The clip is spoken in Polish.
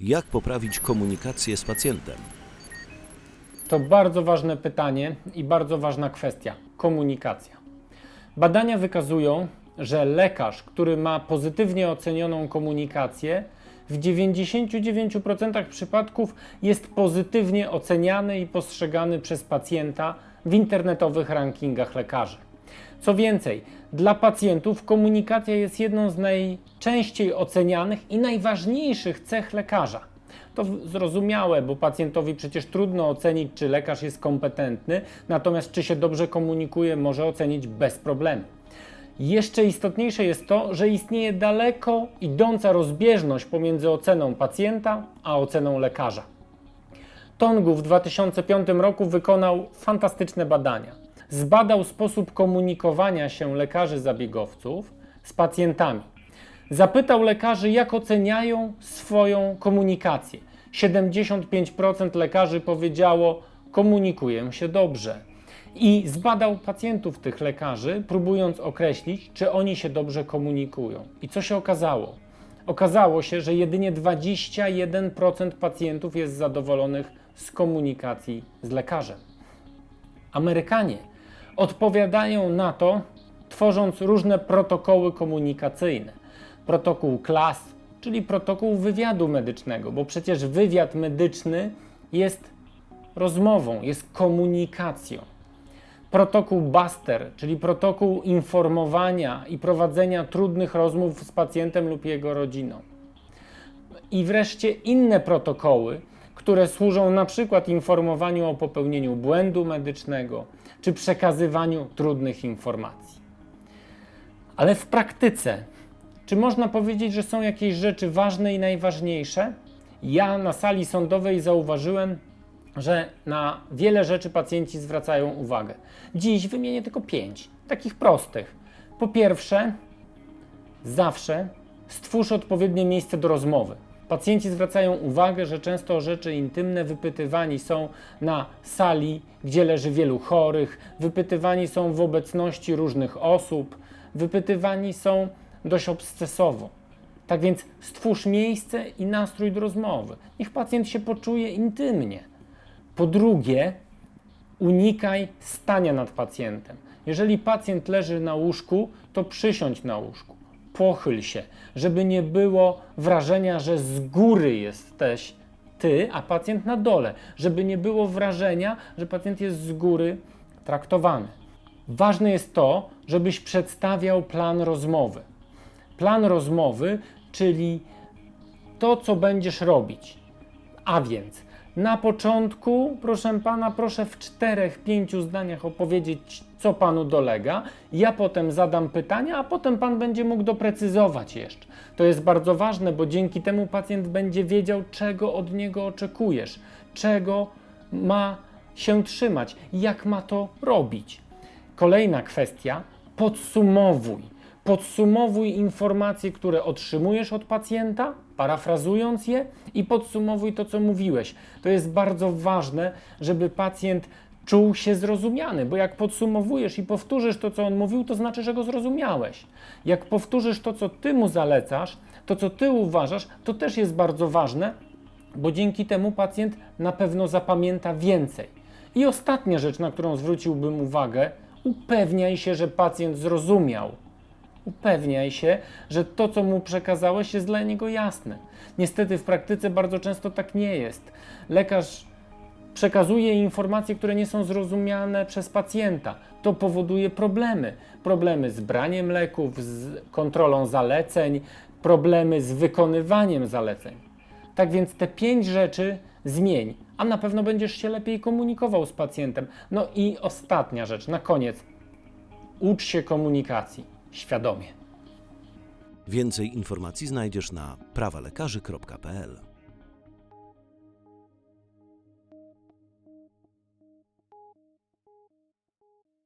Jak poprawić komunikację z pacjentem? To bardzo ważne pytanie i bardzo ważna kwestia komunikacja. Badania wykazują, że lekarz, który ma pozytywnie ocenioną komunikację, w 99% przypadków jest pozytywnie oceniany i postrzegany przez pacjenta w internetowych rankingach lekarzy. Co więcej, dla pacjentów komunikacja jest jedną z najczęściej ocenianych i najważniejszych cech lekarza. To zrozumiałe, bo pacjentowi przecież trudno ocenić, czy lekarz jest kompetentny, natomiast czy się dobrze komunikuje, może ocenić bez problemu. Jeszcze istotniejsze jest to, że istnieje daleko idąca rozbieżność pomiędzy oceną pacjenta a oceną lekarza. Tongu w 2005 roku wykonał fantastyczne badania. Zbadał sposób komunikowania się lekarzy zabiegowców z pacjentami. Zapytał lekarzy, jak oceniają swoją komunikację. 75% lekarzy powiedziało: Komunikuję się dobrze. I zbadał pacjentów tych lekarzy, próbując określić, czy oni się dobrze komunikują. I co się okazało? Okazało się, że jedynie 21% pacjentów jest zadowolonych z komunikacji z lekarzem. Amerykanie odpowiadają na to, tworząc różne protokoły komunikacyjne. Protokół KLAS, czyli protokół wywiadu medycznego, bo przecież wywiad medyczny jest rozmową, jest komunikacją. Protokół Buster, czyli protokół informowania i prowadzenia trudnych rozmów z pacjentem lub jego rodziną i wreszcie inne protokoły, które służą na przykład informowaniu o popełnieniu błędu medycznego czy przekazywaniu trudnych informacji. Ale w praktyce, czy można powiedzieć, że są jakieś rzeczy ważne i najważniejsze? Ja na sali sądowej zauważyłem, że na wiele rzeczy pacjenci zwracają uwagę. Dziś wymienię tylko pięć, takich prostych. Po pierwsze, Zawsze stwórz odpowiednie miejsce do rozmowy. Pacjenci zwracają uwagę, że często o rzeczy intymne wypytywani są na sali, gdzie leży wielu chorych, wypytywani są w obecności różnych osób, wypytywani są dość obsesowo. Tak więc stwórz miejsce i nastrój do rozmowy. Niech pacjent się poczuje intymnie. Po drugie, unikaj stania nad pacjentem. Jeżeli pacjent leży na łóżku, to przysiądź na łóżku. Pochyl się, żeby nie było wrażenia, że z góry jesteś ty, a pacjent na dole. Żeby nie było wrażenia, że pacjent jest z góry traktowany. Ważne jest to, żebyś przedstawiał plan rozmowy. Plan rozmowy, czyli to, co będziesz robić. A więc na początku, proszę pana, proszę w czterech, pięciu zdaniach opowiedzieć, co panu dolega. Ja potem zadam pytania, a potem pan będzie mógł doprecyzować jeszcze. To jest bardzo ważne, bo dzięki temu pacjent będzie wiedział, czego od niego oczekujesz, czego ma się trzymać, jak ma to robić. Kolejna kwestia: podsumowuj. Podsumowuj informacje, które otrzymujesz od pacjenta, parafrazując je, i podsumowuj to, co mówiłeś. To jest bardzo ważne, żeby pacjent czuł się zrozumiany, bo jak podsumowujesz i powtórzysz to, co on mówił, to znaczy, że go zrozumiałeś. Jak powtórzysz to, co ty mu zalecasz, to, co ty uważasz, to też jest bardzo ważne, bo dzięki temu pacjent na pewno zapamięta więcej. I ostatnia rzecz, na którą zwróciłbym uwagę, upewniaj się, że pacjent zrozumiał. Upewniaj się, że to, co mu przekazałeś, jest dla niego jasne. Niestety w praktyce bardzo często tak nie jest. Lekarz przekazuje informacje, które nie są zrozumiane przez pacjenta. To powoduje problemy. Problemy z braniem leków, z kontrolą zaleceń, problemy z wykonywaniem zaleceń. Tak więc te pięć rzeczy zmień, a na pewno będziesz się lepiej komunikował z pacjentem. No i ostatnia rzecz, na koniec. Ucz się komunikacji świadomie. Więcej informacji znajdziesz na prawalekarzy.pl.